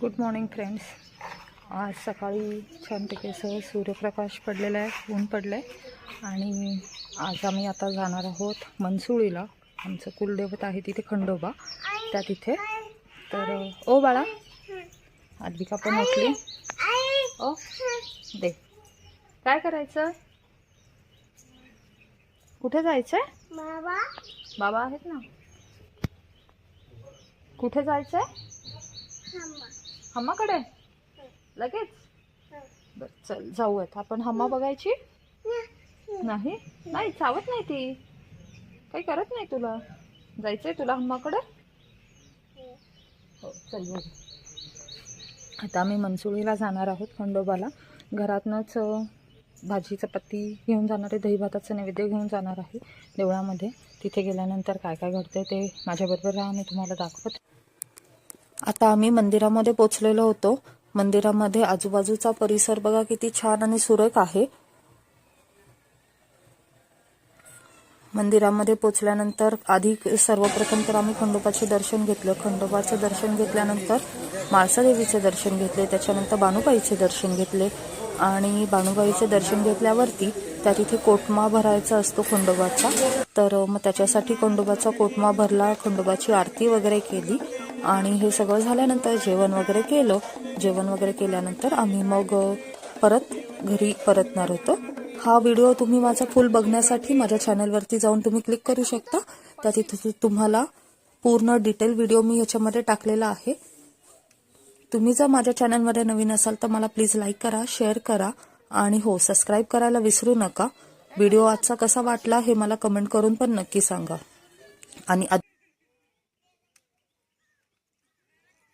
Good morning friends आज सकाळी छानपैकी असं सूर्यप्रकाश पडलेला आहे ऊन पडलं आहे आणि आज आम्ही आता जाणार आहोत मनसुळीला. आमचं कुलदैवत आहे तिथे खंडोबा. त्या तिथे. तर ओ बाळा. आद्विका पण उठली ओ दे. काय करायचं? कुठे जायचंय? बाबा बाबा आहेत ना. कुठे जायचंय? हम्माकडे? लगेच? बर चल जाऊयात. आपण हम्मा बघायची? नाही. नाही? चावत नाही ती. काही करत नाही तुला? जायचंय तुला हम्माकडे? हो चल बघू. आता आम्ही मनसुळीला जाणार आहोत खंडोबाला. घरातनंच भाजी चपाती घेऊन जाणार आहे. दही भाताचं नैवेद्य घेऊन जाणार आहे देवळामध्ये. तिथे गेल्यानंतर काय काय घडतंय ते माझ्याबरोबर राहा मी तुम्हाला दाखवत. आता आम्ही मंदिरामध्ये पोचलेलो होतो. मंदिरामध्ये आजूबाजूचा परिसर बघा किती छान आणि सुरेख आहे. मंदिरामध्ये पोचल्यानंतर आधी सर्वप्रथम तर आम्ही खंडोबाचे दर्शन घेतलं. खंडोबाचं दर्शन घेतल्यानंतर माळसादेवीचे दर्शन घेतले. त्याच्यानंतर बानुबाईचे दर्शन घेतले. आणि बानुबाईचे दर्शन घेतल्यावरती त्या तिथे कोटमा भरायचा असतो खंडोबाचा. तर मग त्याच्यासाठी खंडोबाचा कोटमा भरला. खंडोबाची आरती वगैरे केली. आणि हे सगळं झाल्यानंतर जेवण वगैरे केलं. जेवण वगैरे केल्यानंतर आम्ही मग परत घरी परतणार होतो. हा व्हिडिओ तुम्ही माझा फुल बघण्यासाठी माझ्या चॅनलवरती जाऊन तुम्ही क्लिक करू शकता. त्या तिथे तुम्हाला पूर्ण डिटेल व्हिडिओ मी ह्याच्यामध्ये टाकलेला आहे. तुम्ही जर माझ्या चॅनलमध्ये नवीन असाल तर मला प्लीज लाईक करा शेअर करा आणि हो सबस्क्राईब करायला विसरू नका. व्हिडिओ आजचा कसा वाटला हे मला कमेंट करून पण नक्की सांगा. आणि